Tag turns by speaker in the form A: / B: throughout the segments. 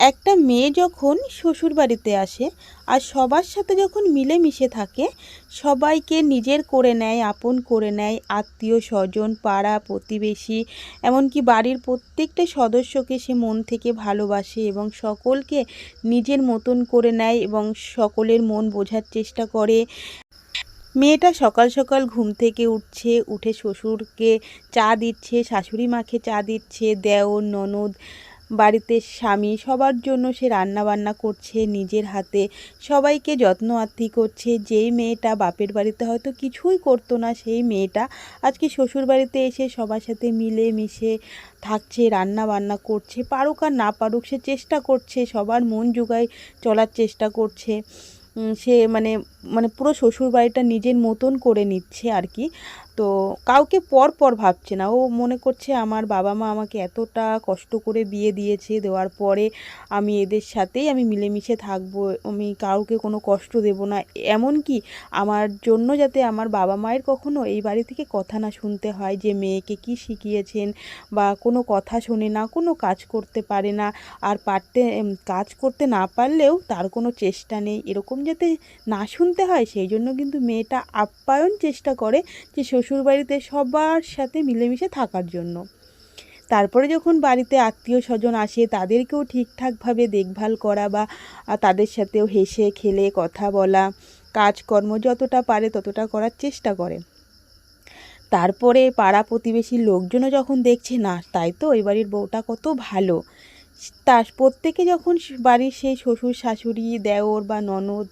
A: একটা মেয়ে যখন শ্বশুর বাড়িতে আসে আর সবার সাথে যখন মিলেমিশে থাকে, সবাইকে নিজের করে নেয়, আপন করে নেয়, আত্মীয় স্বজন, পাড়া, প্রতিবেশী, এমনকি বাড়ির প্রত্যেকটা সদস্যকে সে মন থেকে ভালোবাসে এবং সকলকে নিজের মতন করে নেয় এবং সকলের মন বোঝার চেষ্টা করে। মেয়েটা সকাল সকাল ঘুম থেকে উঠছে, উঠে শ্বশুরকে চা দিচ্ছে, শাশুড়ি মাকে চা দিচ্ছে, দেওর, ননদ বাড়িতে স্বামী সবার জন্য সে রান্না বান্না করছে, নিজের হাতে। সবাইকে যত্ন আত্তি করছে। যেই মেয়েটা বাপের বাড়িতে হয়তো কিছুই করতো না, সেই মেয়েটা আজকে শ্বশুর বাড়িতে এসে সবার সাথে মিলে মিশে থাকছে রান্না বান্না করছে। পারুক আর না পারুক, সে চেষ্টা করছে, সবার মন জোগায় চলার চেষ্টা করছে। সে মানে মানে পুরো শ্বশুর বাড়িটা নিজের মতন করে নিচ্ছে আর কি। তো কাউকে পর পর ভাবছে না। ও মনে করছে আমার বাবা মা আমাকে এতটা কষ্ট করে বিয়ে দিয়েছে, দেওয়ার পরে আমি এদের সাথেই আমি মিলেমিশে থাকব, আমি কাউকে কোনো কষ্ট দেব না। এমনকি আমার জন্য যাতে আমার বাবা মায়ের কখনো এই বাড়ি থেকে কথা না শুনতে হয় যে মেয়েকে কি শিখিয়েছেন বা কোনো কথা শোনে না, কোনো কাজ করতে পারে না আর পারতে কাজ করতে না পারলেও তার কোনো চেষ্টা নেই। এরকম যাতে না শুনতে হয়, সেই জন্য কিন্তু মেয়েটা আপ্যায়ন চেষ্টা করে যে শ্বশুরবাড়িতে সবার সাথে মিলেমিশে থাকার জন্য। তারপরে যখন বাড়িতে আত্মীয় স্বজন আসে, তাদেরকেও ঠিকঠাকভাবে দেখভাল করা বা তাদের সাথেও হেসে খেলে কথা বলা, কাজকর্ম যতটা পারে ততটা করার চেষ্টা করে। তারপরে পাড়া প্রতিবেশীর লোকজনও যখন দেখছে, না, তাই তো ওই বাড়ির বউটা কত ভালো। তা প্রত্যেকে যখন বাড়ির সেই শ্বশুর শাশুড়ি দেওর বা ননদ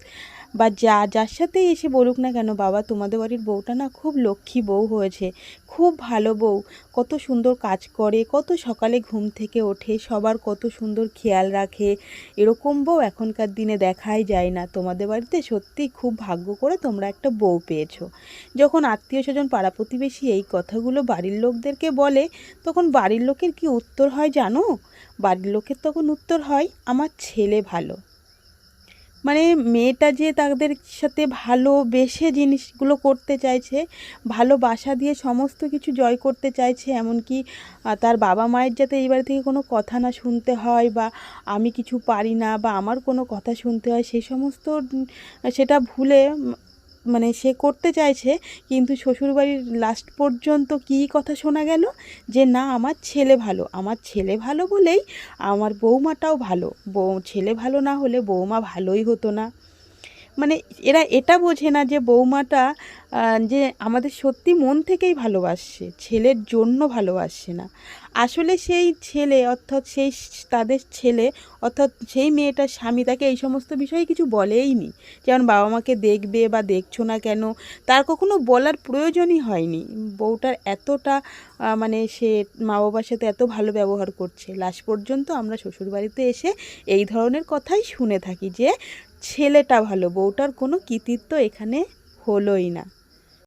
A: বা যা, যার সাথেই এসে বলুক না কেন, বাবা, তোমাদের বাড়ির বউটা না খুব লক্ষ্মী বউ হয়েছে। খুব ভালো বউ। কত সুন্দর কাজ করে, কত সকালে ঘুম থেকে ওঠে, সবার কত সুন্দর খেয়াল রাখে। এরকম বউ এখনকার দিনে দেখাই যায় না। তোমাদের বাড়িতে সত্যিই খুব ভাগ্য করে তোমরা একটা বউ পেয়েছ। যখন আত্মীয় স্বজন পাড়া প্রতিবেশী এই কথাগুলো বাড়ির লোকদেরকে বলে, তখন বাড়ির লোকের কি উত্তর হয় জানো? বাড়ির লোকের তখন উত্তর হয়, আমার ছেলে ভালো। মানে মেয়েটা যে তাদের সাথে ভালোবেসে জিনিসগুলো করতে চাইছে ভালোবাসা দিয়ে সমস্ত কিছু জয় করতে চাইছে, এমনকি তার বাবা মায়ের যাতে এই বাড়ি থেকে কোনো কথা না শুনতে হয় বা আমি কিছু পারি না বা আমার কোনো কথা শুনতে হয় সেই সমস্ত সেটা ভুলে মানে সে করতে চাইছে, কিন্তু শ্বশুরবাড়ির লাস্ট পর্যন্ত কী কথা শোনা গেল? যে না, আমার ছেলে ভালো। আমার ছেলে ভালো বলেই আমার বৌমাটাও ভালো। বউ ছেলে ভালো না হলে বৌমা ভালোই হতো না। মানে এরা এটা বোঝে না যে বৌমাটা যে আমাদের সত্যি মন থেকেই ভালোবাসছে ছেলের জন্য ভালোবাসছে না। আসলে সেই ছেলে অর্থাৎ সেই তাদের ছেলে অর্থাৎ সেই মেয়েটার স্বামী তাকে এই সমস্ত বিষয়ে কিছু বলেই নি। যেমন বাবা মাকে দেখবে বা দেখছ না কেন, তার কখনো বলার প্রয়োজনই হয়নি। বউটার এতটা মানে সে মা বাবার সাথে এত ভালো ব্যবহার করছে। লাস্ট পর্যন্ত আমরা শ্বশুরবাড়িতে এসে এই ধরনের কথাই শুনে থাকি যে ছেলেটা ভালো বউটার কোনো কৃতিত্ব এখানে হলোই না।